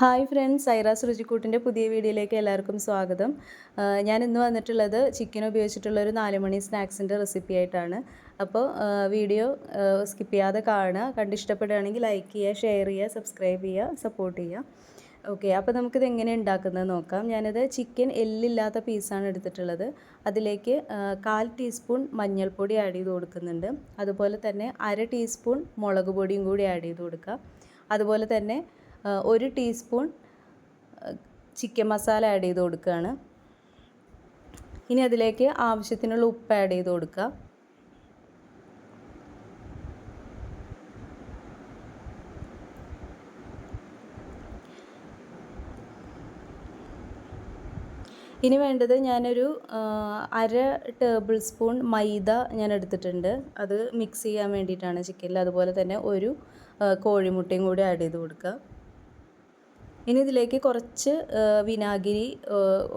Hi friends Aira's രുചിക്കൂട്ടിന്റെ പുതിയ വീഡിയോയിലേക്ക് എല്ലാവർക്കും സ്വാഗതം. ഞാൻ ഇന്ന് വന്നിട്ടുള്ളത് ചിക്കൻ ഉപയോഗിച്ചിട്ടുള്ള ഒരു നാലുമണി സ്നാക്സിന്റെ റെസിപ്പി ആയിട്ടാണ്. അപ്പോൾ വീഡിയോ സ്കിപ്പ് ചെയ്യാതെ കാണുക. കണ്ടിഷ്ടപ്പെടുകയാണെങ്കിൽ ലൈക്ക് ചെയ്യുക ഷെയർ ചെയ്യുക സബ്സ്ക്രൈബ് ചെയ്യുക സപ്പോർട്ട് ചെയ്യുക. ഓക്കെ അപ്പോൾ നമുക്കിത് എങ്ങനെ ഉണ്ടാക്കുന്നത് നോക്കാം. ഞാനിത് ചിക്കൻ എല്ലില്ലാത്ത പീസാണ് എടുത്തിട്ടുള്ളത്. അതിലേക്ക് കാൽ ടീസ്പൂൺ മഞ്ഞൾപ്പൊടി ആഡ് ചെയ്ത് കൊടുക്കുന്നുണ്ട്. അതുപോലെ തന്നെ അര ടീസ്പൂൺ മുളക് പൊടിയും കൂടി ആഡ് ചെയ്ത് കൊടുക്കുക. അതുപോലെ തന്നെ ഒരു ടീസ്പൂൺ ചിക്കൻ മസാല ആഡ് ചെയ്ത് കൊടുക്കുകയാണ് ഇനി അതിലേക്ക് ആവശ്യത്തിനുള്ള ഉപ്പ് ആഡ് ചെയ്ത് കൊടുക്കുക. ഇനി വേണ്ടത് ഞാനൊരു അര ടേബിൾ സ്പൂൺ മൈദ ഞാൻ എടുത്തിട്ടുണ്ട്. അത് മിക്സ് ചെയ്യാൻ വേണ്ടിയിട്ടാണ് ചിക്കനിൽ. അതുപോലെ തന്നെ ഒരു കോഴിമുട്ടയും കൂടി ആഡ് ചെയ്ത് കൊടുക്കുക. ഇനി ഇതിലേക്ക് കുറച്ച് വിനാഗിരി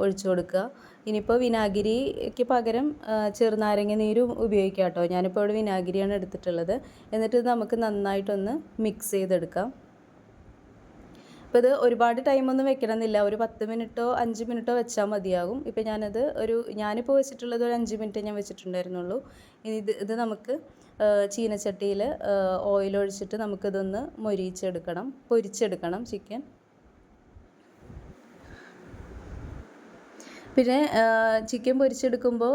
ഒഴിച്ചു കൊടുക്കുക. ഇനിയിപ്പോൾ വിനാഗിരിക്ക് പകരം ചെറുനാരങ്ങ നീരും ഉപയോഗിക്കാം കേട്ടോ. ഞാനിപ്പോൾ ഇവിടെ വിനാഗിരിയാണ് എടുത്തിട്ടുള്ളത്. എന്നിട്ട് നമുക്ക് നന്നായിട്ടൊന്ന് മിക്സ് ചെയ്തെടുക്കാം. അപ്പോൾ ഇത് ഒരുപാട് ടൈമൊന്നും വെക്കണമെന്നില്ല. ഒരു പത്ത് മിനിറ്റോ അഞ്ച് മിനിറ്റോ വെച്ചാൽ മതിയാകും. ഇപ്പോൾ ഞാനത് ഒരു ഞാനിപ്പോൾ വെച്ചിട്ടുള്ളത് ഒരു അഞ്ച് മിനിറ്റ് ഞാൻ വെച്ചിട്ടുണ്ടായിരുന്നുള്ളൂ. ഇനി ഇത് ഇത് നമുക്ക് ചീനച്ചട്ടിയിൽ ഓയിൽ ഒഴിച്ചിട്ട് നമുക്കിതൊന്ന് മൊരിയിച്ചെടുക്കണം പൊരിച്ചെടുക്കണം ചിക്കൻ പിന്നെ ചിക്കൻ പൊരിച്ചെടുക്കുമ്പോൾ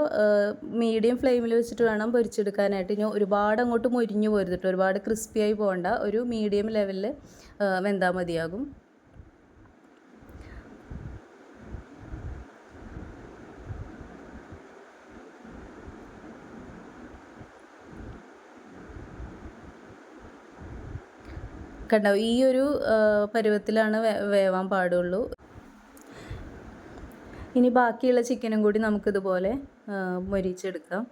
മീഡിയം ഫ്ലെയിമിൽ വെച്ചിട്ട് വേണം പൊരിച്ചെടുക്കാനായിട്ട്. ഇനി ഒരുപാട് അങ്ങോട്ട് മൊരിഞ്ഞു പോരുത് കേട്ടോ ഒരുപാട് ക്രിസ്പിയായി പോകണ്ട ഒരു മീഡിയം ലെവലിൽ വെന്താൽ മതിയാകും. കണ്ടോ? ഈ ഒരു പരുവത്തിലാണ് വേവാൻ പാടുള്ളൂ. ഇനി ബാക്കിയുള്ള ചിക്കനും കൂടി നമുക്കിതുപോലെ മൊരിച്ചെടുക്കാം.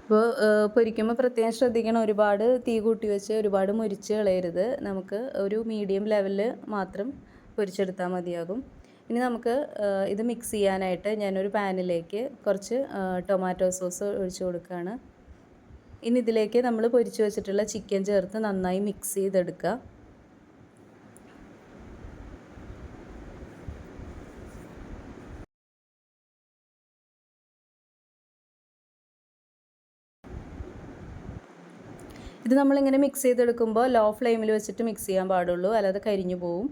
അപ്പോൾ പൊരിക്കുമ്പോൾ പ്രത്യേകം ശ്രദ്ധിക്കണം ഒരുപാട് തീ കൂട്ടി വെച്ച് ഒരുപാട് മൊരിച്ച് കളയരുത്. നമുക്ക് ഒരു മീഡിയം ലെവലിൽ മാത്രം പൊരിച്ചെടുത്താൽ മതിയാകും. ഇനി നമുക്ക് ഇത് മിക്സ് ചെയ്യാനായിട്ട് ഞാനൊരു പാനിലേക്ക് കുറച്ച് ടൊമാറ്റോ സോസ് ഒഴിച്ച് കൊടുക്കുകയാണ് ഇനി ഇതിലേക്ക് നമ്മൾ പൊരിച്ച് വെച്ചിട്ടുള്ള ചിക്കൻ ചേർത്ത് നന്നായി മിക്സ് ചെയ്തെടുക്കുക. ഇത് നമ്മളിങ്ങനെ മിക്സ് ചെയ്തെടുക്കുമ്പോൾ ലോ ഫ്ലെയിമിൽ വെച്ചിട്ട് മിക്സ് ചെയ്യാൻ പാടുള്ളൂ. അല്ലാതെ കരിഞ്ഞു പോവും.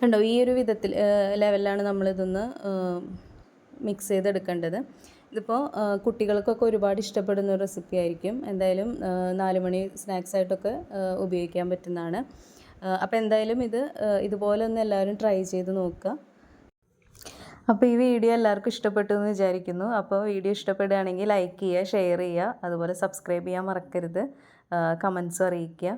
കണ്ടോ ഈ ഒരു വിധത്തിൽ ലെവലിലാണ് നമ്മളിതൊന്ന് മിക്സ് ചെയ്തെടുക്കേണ്ടത്. ഇതിപ്പോൾ കുട്ടികൾക്കൊക്കെ ഒരുപാട് ഇഷ്ടപ്പെടുന്ന ഒരു റെസിപ്പി ആയിരിക്കും. എന്തായാലും നാലുമണി നാല് മണി സ്നാക്സ് ആയിട്ടൊക്കെ ഉപയോഗിക്കാൻ പറ്റുന്നതാണ്. അപ്പോൾ എന്തായാലും ഇത് ഇതുപോലെ ഒന്ന് എല്ലാവരും ട്രൈ ചെയ്ത് നോക്കുക. അപ്പോൾ ഈ വീഡിയോ എല്ലാവർക്കും ഇഷ്ടപ്പെട്ടു എന്ന് വിചാരിക്കുന്നു. അപ്പോൾ വീഡിയോ ഇഷ്ടപ്പെടുകയാണെങ്കിൽ ലൈക്ക് ചെയ്യുക ഷെയർ ചെയ്യുക അതുപോലെ സബ്സ്ക്രൈബ് ചെയ്യാൻ മറക്കരുത്. കമൻസ് അറിയിക്കുക.